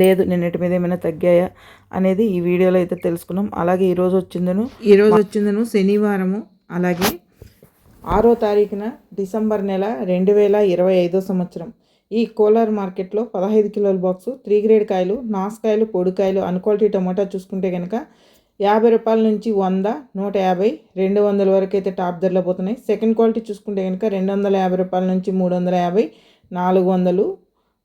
లేదు నిన్నటి మీద ఏమైనా తగ్గాయా అనేది ఈ వీడియోలో అయితే తెలుసుకున్నాం. అలాగే ఈరోజు వచ్చిందను ఈరోజు వచ్చిందను శనివారము అలాగే ఆరో తారీఖున డిసెంబర్ నెల రెండు వేల ఇరవై ఐదో సంవత్సరం. ఈ కోలార్ మార్కెట్లో పదహైదు కిలోల బాక్సు త్రీ గ్రేడ్ కాయలు నాసుకాయలు పొడికాయలు అన్క్వాలిటీ టమోటా చూసుకుంటే కనుక యాభై రూపాయల నుంచి వంద నూట యాభై రెండు వందల వరకు అయితే టాప్ ధరలో పోతున్నాయి. సెకండ్ క్వాలిటీ చూసుకుంటే కనుక రెండు వందల యాభై రూపాయల నుంచి మూడు వందల యాభై నాలుగు వందలు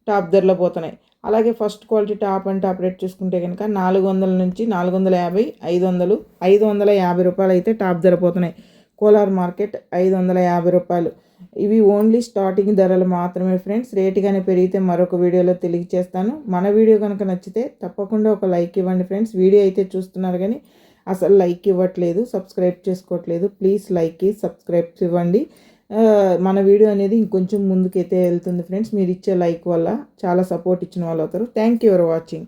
టాప్ ధరలో పోతున్నాయి. అలాగే first quality top and top rate చూసుకుంటే కనుక నాలుగు వందల నుంచి నాలుగు వందల యాభై ఐదు వందలు ఐదు వందల యాభై రూపాయలు అయితే టాప్ ధర పోతున్నాయి కోలార్ మార్కెట్ ఐదు వందల యాభై రూపాయలు. ఇవి ఓన్లీ స్టార్టింగ్ ధరలు మాత్రమే ఫ్రెండ్స్. రేటు కానీ పెరిగితే మరొక వీడియోలో తెలియజేస్తాను. మన వీడియో కనుక నచ్చితే తప్పకుండా ఒక లైక్ ఇవ్వండి ఫ్రెండ్స్. వీడియో అయితే చూస్తున్నారు కానీ అసలు లైక్ ఇవ్వట్లేదు సబ్స్క్రైబ్ చేసుకోవట్లేదు. ప్లీజ్ లైక్ సబ్స్క్రైబ్ ఇవ్వండి. మన వీడియో అనేది ఇంకొంచెం ముందుకైతే వెళ్తుంది ఫ్రెండ్స్. మీరు ఇచ్చే లైక్ వల్ల చాలా సపోర్ట్ ఇచ్చిన వాళ్ళు అవుతారు. Thank you for watching